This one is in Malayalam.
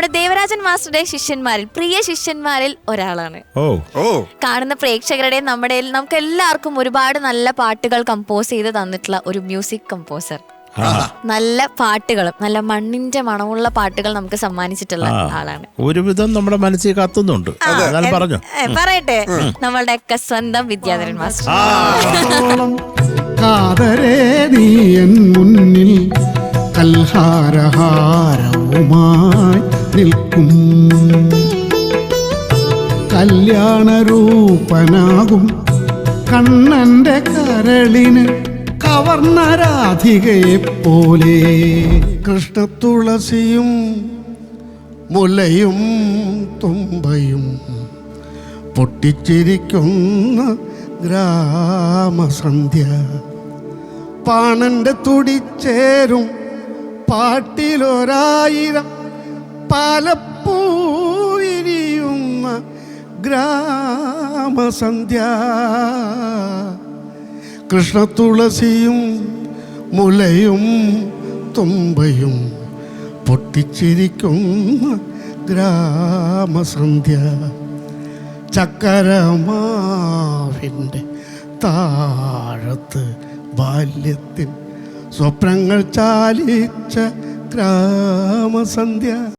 നമ്മുടെ ദേവരാജൻ മാസ്റ്ററുടെ ശിഷ്യന്മാരിൽ പ്രിയ ശിഷ്യന്മാരിൽ ഒരാളാണ്. ഓ. ഓ. കാണുന്ന പ്രേക്ഷകരുടെ നമ്മുടെ നമുക്ക് എല്ലാവർക്കും ഒരുപാട് നല്ല പാട്ടുകൾ കമ്പോസ് ചെയ്ത് തന്നിട്ടുള്ള ഒരു മ്യൂസിക് കമ്പോസർ നല്ല പാട്ടുകളും നല്ല മണ്ണിന്റെ മണമുള്ള പാട്ടുകൾ നമുക്ക് സമ്മാനിച്ചിട്ടുള്ള ആളാണ്. ഒരുവിധം നമ്മുടെ മനസ്സിൽ കത്തുന്നുണ്ട്. പറഞ്ഞു. പറയട്ടെ. നമ്മളുടെ ഒക്കെ സ്വന്തം വിദ്യാധരൻ മാസ്റ്റർ. കാതരേ നീ എൻ മുന്നിൽ കൽഹാരഹാരവുമായി നിൽക്കും. കല്യാണരൂപനാകും. കണ്ണന്റെ കരളിന് കവർന്ന രാധികയെ പോലെ കൃഷ്ണത്തുളസിയും മുലയും തുമ്പയും പൊട്ടിച്ചിരിക്കുന്ന ഗ്രാമസന്ധ്യ. പാണന്റെ തുടിച്ചേരും പാട്ടിലൊരായിരം പാലപ്പൂരിയുന്ന ഗ്രാമസന്ധ്യ. കൃഷ്ണതുളസിയും മുലയും തുമ്പയും പൊട്ടിച്ചിരിക്കുന്ന ഗ്രാമസന്ധ്യ. ചക്കരമാവിന്റെ താഴത്ത് ബാല്യത്തിൽ സ്വപ്നങ്ങൾ ചാലിച്ച ഗ്രാമസന്ധ്യ.